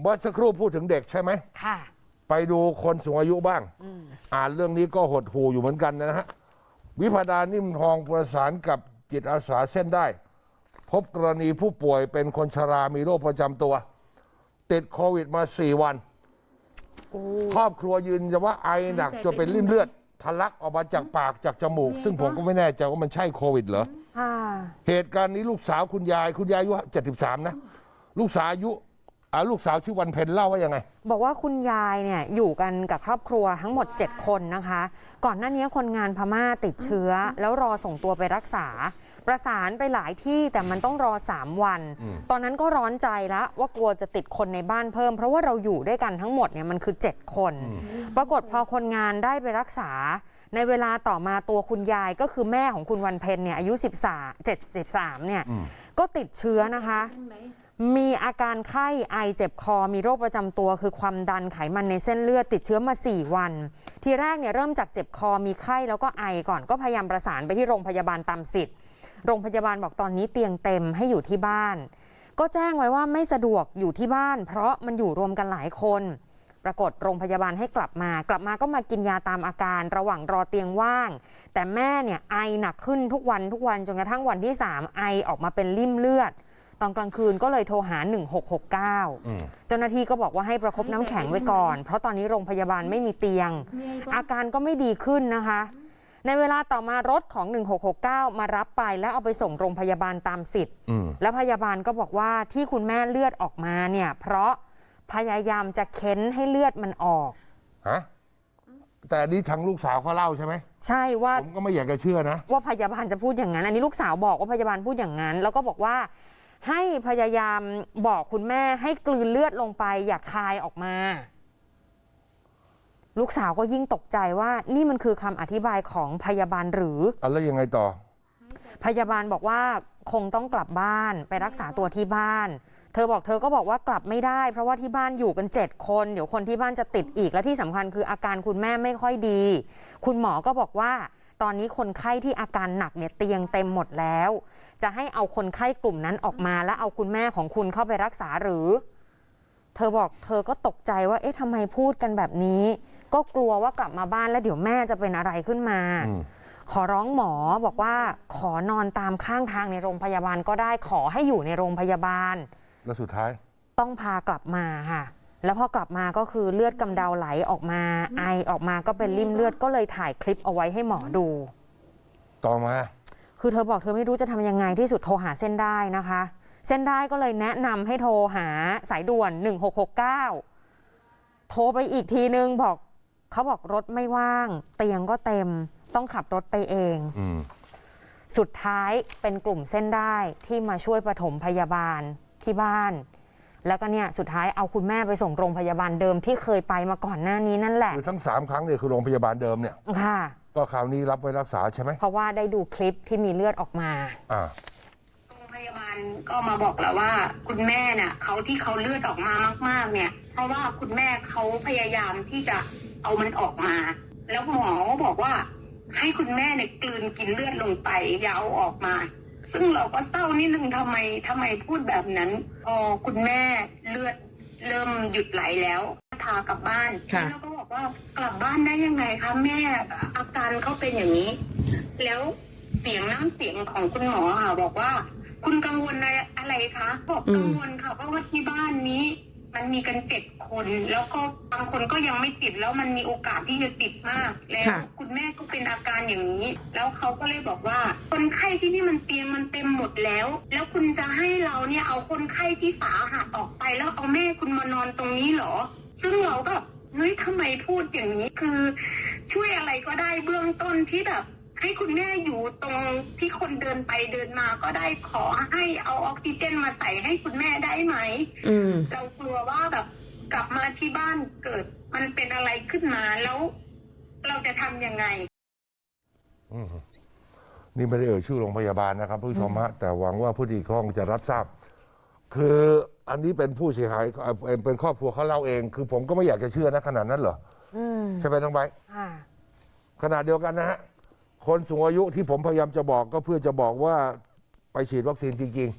เมื่อสักครู่พูดถึงเด็กใช่ไหม ค่ะ ไปดูคนสูงอายุบ้าง อ่านเรื่องนี้ก็หดหูอยู่เหมือนกันนะฮะ วิพดานิ่มทองประสานกับจิตอาสาเส้นได้ พบกรณีผู้ป่วยเป็นคนชรามีโรคประจำตัว ติดโควิดมา4วัน ครอบครัวยืนยันว่าไอหนักจนเป็นริ่มเลือด ทะลักออกมาจากปากจากจมูก ซึ่งผมก็ไม่แน่ใจว่ามันใช่โควิดเหรอ ค่ะ เหตุการณ์นี้ลูกสาวคุณยายคุณยายอายุ73นะ ลูกสาวอายุ อ่าลูกสาวชื่อวันเพ็ญเล่าว่ายังไง บอกว่าคุณยายเนี่ยอยู่กันกับครอบครัวทั้งหมด 7 คนนะคะ ก่อนหน้านี้คนงานพม่าติดเชื้อ แล้วรอส่งตัวไปรักษา ประสานไปหลายที่แต่มันต้องรอ 3 วัน ตอนนั้นก็ร้อนใจแล้วว่ากลัวจะติดคนในบ้านเพิ่ม เพราะว่าเราอยู่ด้วยกันทั้งหมดเนี่ยมันคือ 7 คน ปรากฏพอคนงานได้ไปรักษา ในเวลาต่อมาตัวคุณยายก็คือแม่ของคุณวันเพ็ญเนี่ยอายุ 13 73เนี่ยก็ติดเชื้อนะคะ มีอาการไข้ไอเจ็บคอ มีโรคประจำตัว คือความดันไขมันในเส้นเลือดติดเชื้อมา 4 วัน ทีแรกเนี่ยเริ่มจากเจ็บคอมีไข้แล้วก็ไอก่อนก็พยายามประสานไปที่โรงพยาบาลตามสิทธิ์ โรงพยาบาลบอกตอนนี้เตียงเต็มให้อยู่ที่บ้าน ก็แจ้งไว้ว่าไม่สะดวกอยู่ที่บ้าน เพราะมันอยู่รวมกันหลายคน ปรากฏโรงพยาบาลให้กลับมา กลับมาก็มากินยาตามอาการ ระหว่างรอเตียงว่าง แต่แม่เนี่ยไอหนักขึ้นทุกวันทุกวันจนกระทั่งวันที่ 3 ไอออกมาเป็นริ่มเลือด ตอนกลางคืนก็เลยโทรหา 1669 เจ้าหน้าที่ก็บอกว่าให้ประคบน้ำแข็งไว้ก่อน เพราะตอนนี้โรงพยาบาลไม่มีเตียง อาการก็ไม่ดีขึ้นนะคะ ในเวลาต่อมารถของ 1669 มารับไปแล้วเอาไปส่งโรงพยาบาลตามสิทธิ์อืมแล้วพยาบาลก็บอกว่าที่คุณแม่เลือดออกมาเนี่ย เพราะพยายามจะเค้นให้เลือดมันออกฮะแต่อันนี้ทางลูกสาวเขาเล่าใช่ไหมใช่ว่าผมก็ไม่อยากจะเชื่อนะ ว่าพยาบาลจะพูดอย่างนั้น อันนี้ลูกสาวบอกว่าพยาบาลพูดอย่างนั้น แล้วก็บอกว่า ให้พยายามบอกคุณแม่ให้กลืนเลือดลงไป อย่าคายออกมา ลูกสาวก็ยิ่งตกใจว่านี่มันคือคำอธิบายของพยาบาลหรือ อะแล้วยังไงต่อ พยาบาลบอกว่าคงต้องกลับบ้านไปรักษาตัวที่บ้าน เธอบอกเธอก็บอกว่ากลับไม่ได้ เพราะว่าที่บ้านอยู่กัน 7 คน เดี๋ยวคนที่บ้านจะติดอีกและที่สำคัญคืออาการคุณแม่ไม่ค่อยดี คุณหมอก็บอกว่า ตอนนี้คนไข้ที่อาการหนักเนี่ยเตียงเต็มหมดแล้ว จะให้เอาคนไข้กลุ่มนั้นออกมาแล้วเอาคุณแม่ของคุณเข้าไปรักษาหรือ เธอบอกเธอก็ตกใจว่า เอ๊ะทำไมพูดกันแบบนี้ ก็กลัวว่ากลับมาบ้านแล้วเดี๋ยวแม่จะเป็นอะไรขึ้นมาอืมขอร้องหมอบอกว่าขอนอนตามข้างทางในโรงพยาบาลก็ได้ขอให้อยู่ในโรงพยาบาล แล้วสุดท้าย ต้องพากลับมาค่ะ แล้วพอกลับมาก็คือเลือดกำเดาไหลออกมา ไอออกมาก็เป็นริ่มเลือดก็เลยถ่ายคลิปเอาไว้ให้หมอดู ต่อมา คือเธอบอกเธอไม่รู้จะทำยังไงที่สุดโทรหาเส้นได้นะคะ เส้นได้ก็เลยแนะนำให้โทรหาสายด่วน 1669 โทรไปอีกทีนึงบอกเขาบอกรถไม่ว่าง เตียงก็เต็มต้องขับรถไปเองอืมสุดท้ายเป็นกลุ่มเส้นได้ที่มาช่วยปฐมพยาบาลที่บ้าน แล้วก็เนี่ยสุดท้ายเอาคุณแม่ไปส่งโรงพยาบาลเดิมที่เคยไปมาก่อนหน้านี้นั่นแหละ คือทั้งสามครั้งเนี่ยคือโรงพยาบาลเดิมเนี่ย ค่ะ ก็คราวนี้รับไว้รักษาใช่ไหมเพราะว่าได้ดูคลิปที่มีเลือดออกมา อ่าโรงพยาบาลก็มาบอกแล้วว่า คุณแม่เนี่ยเขาที่เขาเลือดออกมามาก ๆ เนี่ย เพราะว่าคุณแม่เขาพยายามที่จะเอามันออกมา แล้วหมอก็บอกว่า ให้คุณแม่เนี่ยกลืนกินเลือดลงไปอย่าเอาออกมา ซึ่งเราก็เศร้านิดนึงทำไมทำไมพูดแบบนั้นพอคุณแม่เลือดเริ่มหยุดไหลแล้วพากลับบ้านค่ะแล้วก็บอกว่ากลับบ้านได้ยังไงคะแม่อาการเขาเป็นอย่างนี้ แล้วเสียงน้ำเสียงของคุณหมอค่ะบอกว่า คุณกังวลอะไรอะไรคะบอกอืมกังวลค่ะเพราะว่าที่บ้านนี้ มันมีกันเจ็ดคน แล้วก็บางคนก็ยังไม่ติดแล้วมันมีโอกาสที่จะติดมาก แล้วคุณแม่ก็เป็นอาการอย่างนี้ แล้วเขาก็เลยบอกว่า คนไข้ที่นี่มันเตียงมันเต็มหมดแล้ว แล้วคุณจะให้เราเนี่ยเอาคนไข้ที่สาหัสออกไป แล้วเอาแม่คุณมานอนตรงนี้เหรอ ซึ่งเราก็เฮ้ยทำไมพูดอย่างนี้คือ ช่วยอะไรก็ได้เบื้องต้นที่แบบ ให้คุณแม่อยู่ตรงที่คนเดินไปเดินมาก็ได้ขอให้เอาออกซิเจนมาใส่ให้คุณแม่ได้ไหมอืมเรากลัวว่าแบบกลับมาที่บ้านเกิด มันเป็นอะไรขึ้นมาแล้ว เราจะทำยังไงอืมนี่ไม่ได้เอ่ยชื่อโรงพยาบาลนะครับผู้ชมฮะแต่หวังว่าผู้ที่เกี่ยวข้องจะรับทราบ คืออันนี้เป็นผู้เสียหายเอ่อเป็นเป็นครอบครัวเขาเล่าเอง คือผมก็ไม่อยากจะเชื่อนะขนาดนั้นเหรออืมใช่ไหมทั้องใบค่ะขณะเดียวกันนะฮะ คนสูงอายุที่ผมพยายามจะบอกก็เพื่อจะบอกว่าไปฉีดวัคซีนจริง